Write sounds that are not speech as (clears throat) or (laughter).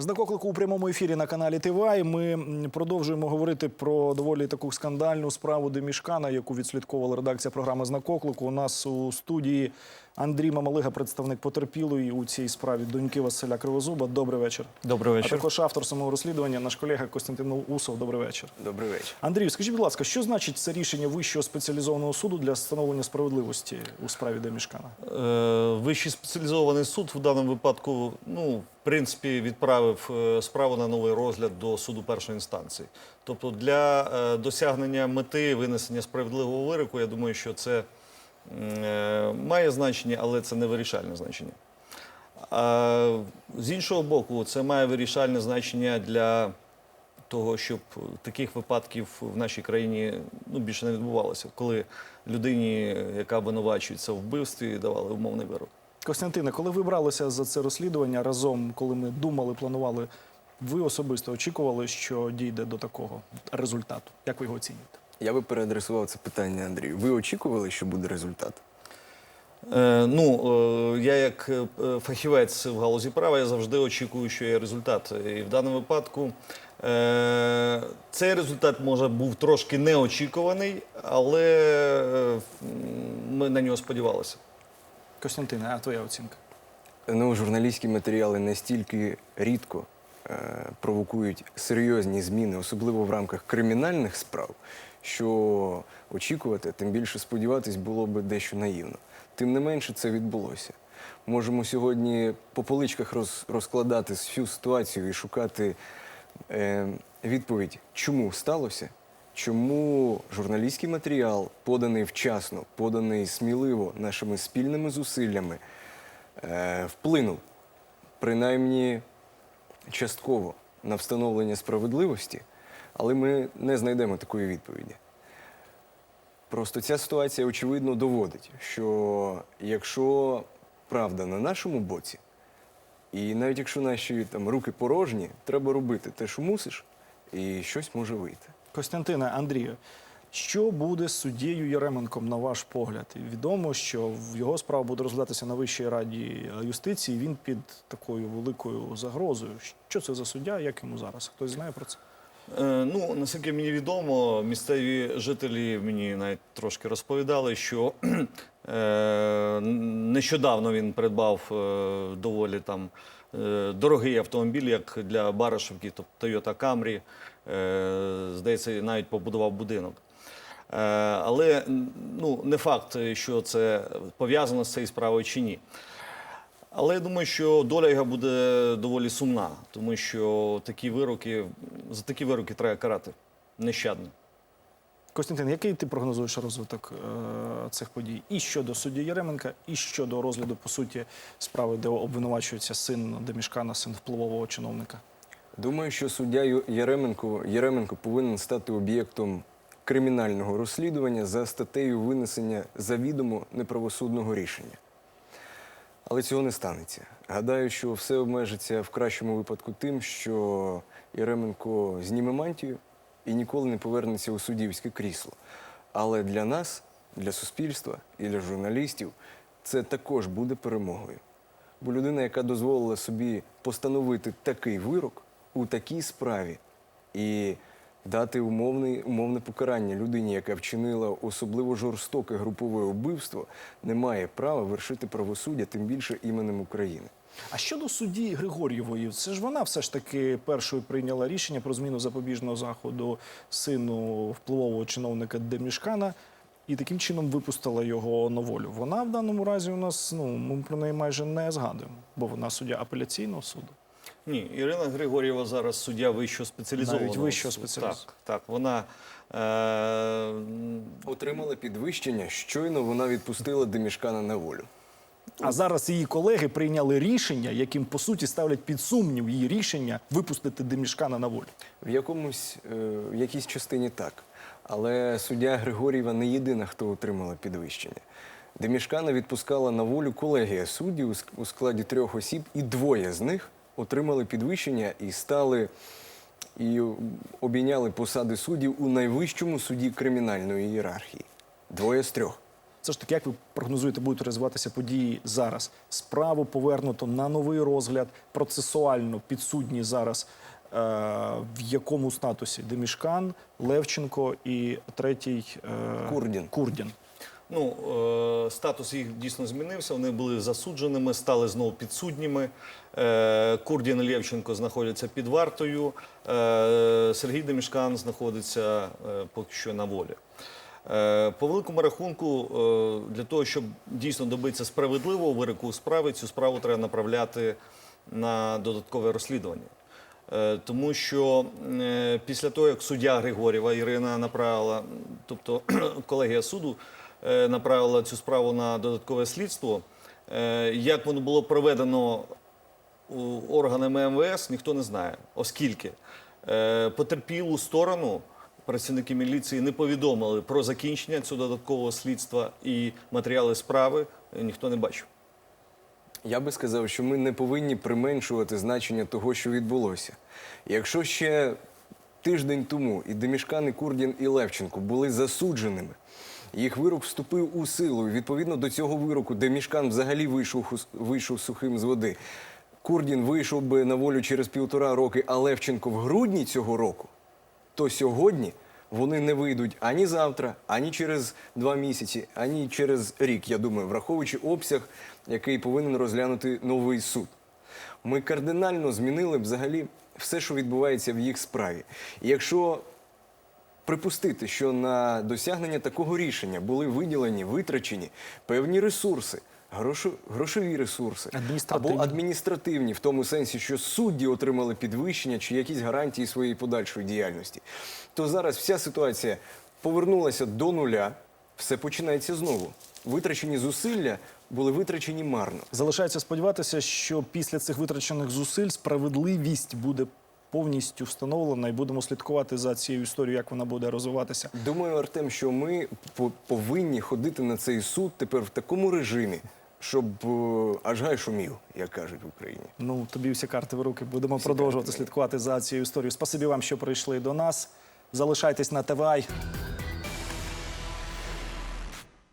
Знак оклику у прямому ефірі на каналі Тивай. Ми продовжуємо говорити про доволі таку скандальну справу Демішкана, яку відслідковувала редакція програми Знак оклику. У нас у студії Андрій Мамалига, представник потерпілої у цій справі доньки Василя Кривозуба. Добрий вечір. Добрий А вечір. також автор самого розслідування, наш колега Костянтин Усов. Добрий вечір. Добрий вечір. Андрію, скажіть, будь ласка, що значить це рішення вищого спеціалізованого суду для встановлення справедливості у справі Демішкана? Е, Вищий спеціалізований суд в даному випадку, ну, в принципі, відправив е, справу на новий розгляд до суду першої інстанції. Тобто для е, досягнення мети винесення справедливого вироку, я думаю, що це має значення, але це не вирішальне значення. А з іншого боку, це має вирішальне значення для того, щоб таких випадків в нашій країні ну, більше не відбувалося, коли людині, яка обвинувачується в вбивстві, давали умовний вирок. Костянтине, коли ви бралися за це розслідування разом, коли ми думали, планували, ви особисто очікували, що дійде до такого результату? Як ви його оцінюєте? Я би переадресував це питання Андрію. Ви очікували, що буде результат? Е, ну, е, я як е, фахівець в галузі права, я завжди очікую, що є результат. І в даному випадку е, цей результат може був трошки неочікуваний, але е, ми на нього сподівалися. Костянтине, а твоя оцінка? Ну, журналістські матеріали настільки рідко е, провокують серйозні зміни, особливо в рамках кримінальних справ, що очікувати, тим більше сподіватись було би дещо наївно. Тим не менше, це відбулося. Можемо сьогодні по поличках роз, розкладати всю ситуацію і шукати е, відповідь, чому сталося, чому журналістський матеріал, поданий вчасно, поданий сміливо нашими спільними зусиллями, е, вплинув принаймні частково на встановлення справедливості, але ми не знайдемо такої відповіді. Просто ця ситуація, очевидно, доводить, що якщо правда на нашому боці, і навіть якщо наші там руки порожні, треба робити те, що мусиш, і щось може вийти. Костянтине, Андрію, що буде з суддєю Єременком, на ваш погляд? Відомо, що його справа буде розглядатися на Вищій раді юстиції. Він під такою великою загрозою. Що це за суддя? Як йому зараз? Хтось знає про це? Е, Ну, наскільки мені відомо, місцеві жителі мені навіть трошки розповідали, що (clears throat) е, нещодавно він придбав е, доволі там дорогий автомобіль, як для Баришівки, тобто Toyota Camry. Здається, навіть побудував будинок. Але ну, не факт, що це пов'язано з цією справою чи ні. Але я думаю, що доля його буде доволі сумна, тому що такі вироки, за такі вироки треба карати нещадно. Костянтин, який ти прогнозуєш розвиток е, цих подій і щодо судді Єременка, і щодо розгляду по суті справи, де обвинувачується син Демішкана, син впливового чиновника? Думаю, що суддя Ю- Яременко, Яременко повинен стати об'єктом кримінального розслідування за статтею винесення завідомо неправосудного рішення. Але цього не станеться. Гадаю, що все обмежиться в кращому випадку тим, що Яременко зніме мантію і ніколи не повернеться у суддівське крісло. Але для нас, для суспільства і для журналістів це також буде перемогою. Бо людина, яка дозволила собі постановити такий вирок у такій справі і дати умовний, умовне покарання людині, яка вчинила особливо жорстоке групове вбивство, не має права вершити правосуддя, тим більше іменем України. А щодо судді Григор'євої, це ж вона все ж таки першою прийняла рішення про зміну запобіжного заходу сину впливового чиновника Демішкана і таким чином випустила його на волю. Вона в даному разі у нас ну ми про неї майже не згадуємо, бо вона суддя апеляційного суду. Ні, Ірина Григорєва зараз суддя вищого спеціалізованого. Навіть вищого суду. спеціаліз- Так, так. Вона е, Отримала підвищення, щойно вона відпустила Демішкана на волю. А зараз її колеги прийняли рішення, яким по суті ставлять під сумнів її рішення випустити Демішкана на волю. В якомусь е, в якійсь частині так. Але суддя Григорієва не єдина, хто отримала підвищення. Демішкана відпускала на волю колегія суддів у у складі трьох осіб, і двоє з них отримали підвищення і стали і обійняли посади суддів у найвищому суді кримінальної ієрархії. Двоє з трьох. Все ж таки, як ви прогнозуєте, будуть розвиватися події зараз? Справу повернуто на новий розгляд, процесуально підсудні зараз. е, В якому статусі Демішкан, Левченко і третій е, Курдін. Курдін. Ну, е, статус їх дійсно змінився. Вони були засудженими, стали знову підсудніми. Е, Курдін Лєвченко знаходяться під вартою. Е, Сергій Демішкан знаходиться е, поки що на волі. Е, По великому рахунку, е, для того, щоб дійсно добитися справедливого вироку у справи, цю справу треба направляти на додаткове розслідування. Е, Тому що після того, як суддя Григорєва Ірина направила, тобто (clears throat) колегія суду направила цю справу на додаткове слідство, е, як воно було проведено органами МВС, ніхто не знає, оскільки е, потерпілу сторону працівники міліції не повідомили про закінчення цього додаткового слідства і матеріали справи е, ніхто не бачив. Я би сказав, що ми не повинні применшувати значення того, що відбулося. Якщо ще тиждень тому і Демішкан, і Курдін, і Левченко були засудженими, їх вирок вступив у силу. Відповідно до цього вироку Демішкан взагалі вийшов, вийшов сухим з води. Курдін вийшов би на волю через півтора роки, а Левченко в грудні цього року, то сьогодні вони не вийдуть ані завтра, ані через два місяці, ані через рік, я думаю, враховуючи обсяг, який повинен розглянути новий суд. Ми кардинально змінили взагалі все, що відбувається в їх справі. І якщо припустити, що на досягнення такого рішення були виділені, витрачені певні ресурси, грошо- грошові ресурси Адміністративні. або адміністративні, в тому сенсі, що судді отримали підвищення чи якісь гарантії своєї подальшої діяльності, то зараз вся ситуація повернулася до нуля, все починається знову. Витрачені зусилля були витрачені марно. Залишається сподіватися, що після цих витрачених зусиль справедливість буде повністю встановлена, і будемо слідкувати за цією історією, як вона буде розвиватися. Думаю, Артем, що ми по- повинні ходити на цей суд тепер в такому режимі, щоб е, аж гай шумів, як кажуть в Україні. Ну тобі всі карти в руки. Будемо Всі продовжувати слідкувати за цією історією. Спасибі вам, що прийшли до нас. Залишайтесь на ТВАЙ.